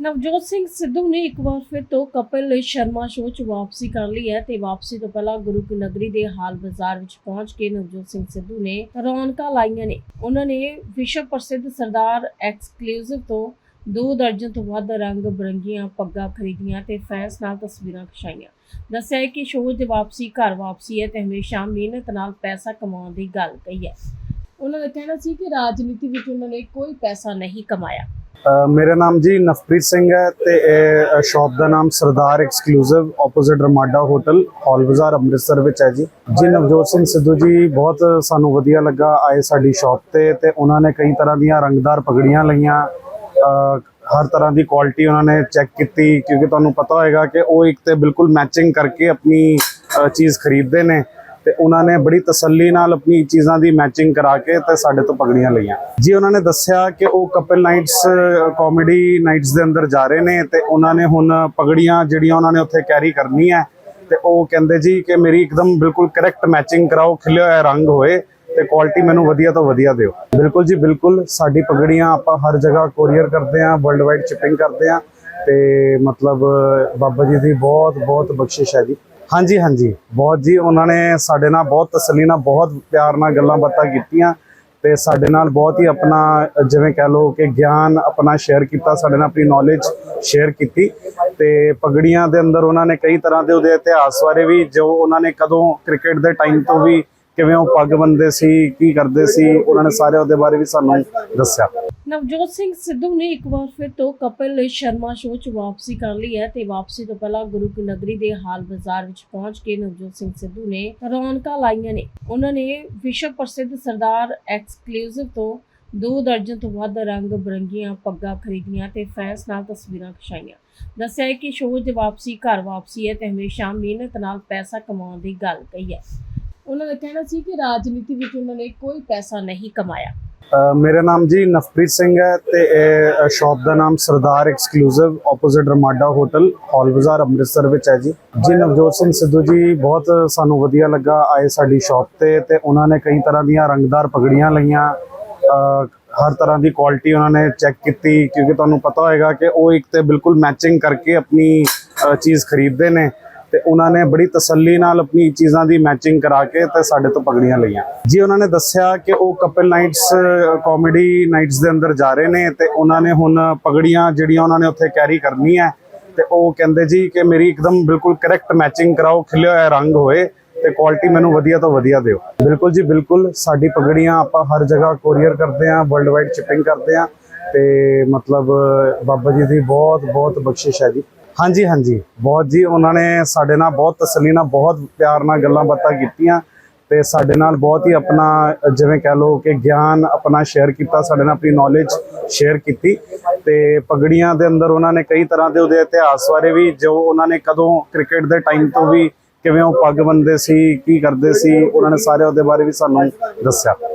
ਨਵਜੋਤ ਸਿੰਘ ਸਿੱਧੂ ਨੇ ਇੱਕ ਵਾਰ ਫਿਰ ਤੋਂ ਕਪਿਲ ਸ਼ਰਮਾ ਸ਼ੋਅ 'ਚ ਵਾਪਸੀ ਕਰ ਲਈ ਹੈ ਤੇ ਵਾਪਸੀ ਤੋਂ ਪਹਿਲਾਂ ਗੁਰੂ ਕੀ ਨਗਰੀ ਦੇ ਹਾਲ ਬਾਜ਼ਾਰ ਵਿੱਚ ਪਹੁੰਚ ਕੇ ਨਵਜੋਤ ਸਿੰਘ ਸਿੱਧੂ ਨੇ ਰੌਣਕਾਂ ਲਾਈਆਂ ਨੇ। ਉਹਨਾਂ ਨੇ ਵਿਸ਼ਵ ਪ੍ਰਸਿੱਧ ਸਰਦਾਰ ਐਕਸਕਲੂਸਿਵ ਤੋਂ ਦੋ ਦਰਜਨ ਤੋਂ ਵੱਧ ਰੰਗ ਬਰੰਗੀਆਂ ਪੱਗਾਂ ਖਰੀਦੀਆਂ ਤੇ ਫੈਨਸ ਨਾਲ ਤਸਵੀਰਾਂ ਖਿਚਾਈਆਂ। ਦੱਸਿਆ ਹੈ ਕਿ ਸ਼ੋਅ ਦੀ ਵਾਪਸੀ ਘਰ ਵਾਪਸੀ ਹੈ ਤੇ ਹਮੇਸ਼ਾ ਮਿਹਨਤ ਨਾਲ ਪੈਸਾ ਕਮਾਉਣ ਦੀ ਗੱਲ ਕਹੀ ਹੈ। ਉਹਨਾਂ ਦਾ ਕਹਿਣਾ ਸੀ ਕਿ ਰਾਜਨੀਤੀ ਵਿੱਚ ਉਹਨਾਂ ਨੇ ਕੋਈ ਪੈਸਾ ਨਹੀਂ ਕਮਾਇਆ। ਮੇਰਾ ਨਾਮ ਜੀ ਨਵਪ੍ਰੀਤ ਸਿੰਘ ਹੈ ਤੇ ਇਹ ਸ਼ਾਪ ਦਾ ਨਾਮ Sardar exclusive opposite Ramada hotel Hall Bazaar Amritsar ਵਿੱਚ ਹੈ ਜੀ। ਜੀ ਨਵਜੋਤ ਸਿੰਘ ਸਿੱਧੂ ਜੀ, ਬਹੁਤ ਸਾਨੂੰ ਵਧੀਆ ਲੱਗਾ ਆਏ ਸਾਡੀ ਸ਼ਾਪ ਤੇ ਤੇ ਉਹਨਾਂ ਨੇ ਕਈ ਤਰ੍ਹਾਂ ਦੀਆਂ ਰੰਗਦਾਰ ਪਗੜੀਆਂ ਲਈਆਂ। ਹਰ ਤਰ੍ਹਾਂ ਦੀ ਕੁਆਲਿਟੀ ਉਹਨਾਂ ਨੇ ਚੈੱਕ ਕੀਤੀ, ਕਿਉਂਕਿ ਤੁਹਾਨੂੰ ਪਤਾ ਹੋਏਗਾ ਕਿ ਉਹ ਇੱਕ ਤੇ ਬਿਲਕੁਲ ਮੈਚਿੰਗ ਕਰਕੇ ਆਪਣੀ ਚੀਜ਼ ਖਰੀਦਦੇ ਨੇ ਤੇ ਉਹਨਾਂ ਨੇ ਬੜੀ ਤਸੱਲੀ ਨਾਲ ਆਪਣੀ ਚੀਜ਼ਾਂ ਦੀ ਮੈਚਿੰਗ ਕਰਾ ਕੇ ਤੇ ਸਾਡੇ ਤੋਂ ਪਗੜੀਆਂ ਲਈਆਂ। ਜੀ, ਉਹਨਾਂ ਨੇ ਦੱਸਿਆ ਕਿ ਉਹ ਕਪਲ ਨਾਈਟਸ ਕਾਮੇਡੀ ਨਾਈਟਸ ਦੇ ਅੰਦਰ ਜਾ ਰਹੇ ਨੇ ਤੇ ਉਹਨਾਂ ਨੇ ਹੁਣ ਪਗੜੀਆਂ ਜਿਹੜੀਆਂ ਉਹਨਾਂ ਨੇ ਉੱਥੇ ਕੈਰੀ ਕਰਨੀ ਹੈ ਤੇ ਉਹ ਕਹਿੰਦੇ ਜੀ ਕਿ ਮੇਰੀ ਇੱਕਦਮ ਬਿਲਕੁਲ ਕਰੈਕਟ ਮੈਚਿੰਗ ਕਰਾਓ, ਖਿਲਿਆ ਹੋਇਆ ਰੰਗ ਹੋਏ ਤੇ ਕੁਆਲਿਟੀ ਮੈਨੂੰ ਵਧੀਆ ਤੋਂ ਵਧੀਆ ਦਿਓ। ਬਿਲਕੁਲ ਜੀ, ਬਿਲਕੁਲ ਸਾਡੀ ਪਗੜੀਆਂ ਆਪਾਂ ਹਰ ਜਗ੍ਹਾ ਕੋਰੀਅਰ ਕਰਦੇ ਆਂ ਵਰਲਡ ਵਾਈਡ ਸ਼ਿਪਿੰਗ ਕਰਦੇ ਆਂ ਤੇ ਮਤਲਬ, ਬਾਬਾ ਜੀ ਦੀ ਬਹੁਤ ਬਹੁਤ ਬਖਸ਼ਿਸ਼ ਹੈ ਜੀ। ਹਾਂਜੀ ਹਾਂਜੀ। ਬਹੁਤ ਜੀ, ਉਹਨਾਂ ਨੇ ਸਾਡੇ ਨਾਲ ਬਹੁਤ ਤਸੱਲੀ ਨਾਲ, ਬਹੁਤ ਪਿਆਰ ਨਾਲ ਗੱਲਾਂ ਬਾਤਾਂ ਕੀਤੀਆਂ ਤੇ ਸਾਡੇ ਨਾਲ ਬਹੁਤ ਹੀ ਆਪਣਾ, ਜਿਵੇਂ ਕਹਿ ਲਓ ਕਿ ਗਿਆਨ ਆਪਣਾ ਸ਼ੇਅਰ ਕੀਤਾ, ਸਾਡੇ ਨਾਲ ਆਪਣੀ ਨੌਲੇਜ ਸ਼ੇਅਰ ਕੀਤੀ ਤੇ ਪਗੜੀਆਂ ਦੇ ਅੰਦਰ ਉਹਨਾਂ ਨੇ ਕਈ ਤਰ੍ਹਾਂ ਦੇ ਉਹਦੇ ਇਤਿਹਾਸ ਬਾਰੇ ਵੀ ਜੋ ਉਹਨਾਂ ਨੇ ਕਦੋਂ ਕ੍ਰਿਕਟ ਦੇ ਟਾਈਮ ਤੋਂ ਵੀ ਕਿਵੇਂ ਉਹ ਪੱਗ ਬੰਦੇ ਸੀ, ਕੀ ਕਰਦੇ ਸੀ, ਉਹਨਾਂ ਨੇ ਸਾਰੇ ਉਹਦੇ ਬਾਰੇ ਵੀ ਸਾਨੂੰ ਦੱਸਿਆ। ਨਵਜੋਤ ਸਿੰਘ ਸਿੱਧੂ ਨੇ ਇੱਕ ਵਾਰ ਫਿਰ ਤੋਂ ਕਪਿਲ ਸ਼ਰਮਾ ਸ਼ੋਅ 'ਚ ਵਾਪਸੀ ਕਰ ਲਈ ਹੈ ਤੇ ਵਾਪਸੀ ਤੋਂ ਪਹਿਲਾਂ ਗੁਰੂ ਕੀ ਨਗਰੀ ਦੇ ਹਾਲ ਬਾਜ਼ਾਰ ਵਿੱਚ ਪਹੁੰਚ ਕੇ ਨਵਜੋਤ ਸਿੰਘ ਸਿੱਧੂ ਨੇ ਰੌਣਕਾਂ ਲਾਈਆਂ ਨੇ। ਉਹਨਾਂ ਨੇ ਵਿਸ਼ਵ ਪ੍ਰਸਿੱਧ ਸਰਦਾਰ ਐਕਸਕਲੂਸਿਵ ਤੋਂ ਦੋ ਦਰਜਨ ਤੋਂ ਵੱਧ ਰੰਗ ਬਰੰਗੀਆਂ ਪੱਗਾਂ ਖਰੀਦੀਆਂ ਤੇ ਫੈਨਸ ਨਾਲ ਤਸਵੀਰਾਂ ਖਿਚਾਈਆਂ। ਦੱਸਿਆ ਹੈ ਕਿ ਸ਼ੋਅ ਦੀ ਵਾਪਸੀ ਘਰ ਵਾਪਸੀ ਹੈ ਤੇ ਹਮੇਸ਼ਾ ਮਿਹਨਤ ਨਾਲ ਪੈਸਾ ਕਮਾਉਣ ਦੀ ਗੱਲ ਕਹੀ ਹੈ। ਉਹਨਾਂ ਦਾ ਕਹਿਣਾ ਸੀ ਕਿ ਰਾਜਨੀਤੀ ਵਿੱਚ ਉਹਨਾਂ ਨੇ ਕੋਈ ਪੈਸਾ ਨਹੀਂ ਕਮਾਇਆ। ਮੇਰਾ ਨਾਮ ਜੀ ਨਵਪ੍ਰੀਤ ਸਿੰਘ ਹੈ ਤੇ ਇਹ ਸ਼ਾਪ ਦਾ ਨਾਮ Sardar exclusive opposite Ramada hotel Hall Bazaar Amritsar ਵਿੱਚ ਹੈ ਜੀ। ਜੀ ਨਵਜੋਤ ਸਿੰਘ ਸਿੱਧੂ ਜੀ, ਬਹੁਤ ਸਾਨੂੰ ਵਧੀਆ ਲੱਗਾ ਆਏ ਸਾਡੀ ਸ਼ਾਪ ਤੇ ਤੇ ਉਹਨਾਂ ਨੇ ਕਈ ਤਰ੍ਹਾਂ ਦੀਆਂ ਰੰਗਦਾਰ ਪਗੜੀਆਂ ਲਈਆਂ। ਹਰ ਤਰ੍ਹਾਂ ਦੀ ਕੁਆਲਿਟੀ ਉਹਨਾਂ ਨੇ ਚੈੱਕ ਕੀਤੀ ਕਿਉਂਕਿ ਤੁਹਾਨੂੰ ਪਤਾ ਹੋਏਗਾ ਕਿ ਉਹ ਇੱਕ ਤੇ ਬਿਲਕੁਲ ਮੈਚਿੰਗ ਕਰਕੇ ਆਪਣੀ ਚੀਜ਼ ਖਰੀਦਦੇ ਨੇ। ਤੇ ਉਹਨਾਂ ਨੇ ਬੜੀ ਤਸੱਲੀ ਨਾਲ ਆਪਣੀ ਚੀਜ਼ਾਂ ਦੀ ਮੈਚਿੰਗ ਕਰਾ ਕੇ ਤੇ ਸਾਡੇ ਤੋਂ ਪਗੜੀਆਂ ਲਈਆਂ। ਜੀ, ਉਹਨਾਂ ਨੇ ਦੱਸਿਆ ਕਿ ਉਹ ਕਪਲ ਨਾਈਟਸ ਕਾਮੇਡੀ ਨਾਈਟਸ ਦੇ ਅੰਦਰ ਜਾ ਰਹੇ ਨੇ ਤੇ ਉਹਨਾਂ ਨੇ ਹੁਣ ਪਗੜੀਆਂ ਜਿਹੜੀਆਂ ਉਹਨਾਂ ਨੇ ਉੱਥੇ ਕੈਰੀ ਕਰਨੀ ਹੈ ਤੇ ਉਹ ਕਹਿੰਦੇ ਜੀ ਕਿ ਮੇਰੀ ਇੱਕਦਮ ਬਿਲਕੁਲ ਕਰੈਕਟ ਮੈਚਿੰਗ ਕਰਾਓ, ਖਿਲਿਆ ਹੋਇਆ ਰੰਗ ਹੋਏ ਤੇ ਕੁਆਲਿਟੀ ਮੈਨੂੰ ਵਧੀਆ ਤੋਂ ਵਧੀਆ ਦਿਓ। ਬਿਲਕੁਲ ਜੀ, ਬਿਲਕੁਲ ਸਾਡੀ ਪਗੜੀਆਂ ਆਪਾਂ ਹਰ ਜਗ੍ਹਾ ਕੋਰੀਅਰ ਕਰਦੇ ਆਂ ਵਰਲਡ ਵਾਈਡ ਸ਼ਿਪਿੰਗ ਕਰਦੇ ਆਂ ਤੇ ਮਤਲਬ ਬਾਬਾ ਜੀ ਦੀ ਬਹੁਤ ਬਹੁਤ ਬਖਸ਼ਿਸ਼ ਹੈ ਜੀ। ਹਾਂਜੀ ਹਾਂਜੀ। ਬਹੁਤ ਜੀ, ਉਹਨਾਂ ਨੇ ਸਾਡੇ ਨਾਲ ਬਹੁਤ ਤਸੱਲੀ ਨਾਲ, ਬਹੁਤ ਪਿਆਰ ਨਾਲ ਗੱਲਾਂ ਬਾਤਾਂ ਕੀਤੀਆਂ ਤੇ ਸਾਡੇ ਨਾਲ ਬਹੁਤ ਹੀ ਆਪਣਾ, ਜਿਵੇਂ ਕਹਿ ਲਓ ਕਿ ਗਿਆਨ ਆਪਣਾ ਸ਼ੇਅਰ ਕੀਤਾ, ਸਾਡੇ ਨਾਲ ਆਪਣੀ ਨੌਲੇਜ ਸ਼ੇਅਰ ਕੀਤੀ ਤੇ ਪਗੜੀਆਂ ਦੇ ਅੰਦਰ ਉਹਨਾਂ ਨੇ ਕਈ ਤਰ੍ਹਾਂ ਦੇ ਉਹਦੇ ਇਤਿਹਾਸ ਬਾਰੇ ਵੀ, ਜੋ ਉਹਨਾਂ ਨੇ ਕਦੋਂ ਕ੍ਰਿਕਟ ਦੇ ਟਾਈਮ ਤੋਂ ਵੀ ਕਿਵੇਂ ਉਹ ਪੱਗ ਬੰਦੇ ਸੀ, ਕੀ ਕਰਦੇ ਸੀ, ਉਹਨਾਂ ਨੇ ਸਾਰੇ ਉਹਦੇ ਬਾਰੇ ਵੀ ਸਾਨੂੰ ਦੱਸਿਆ।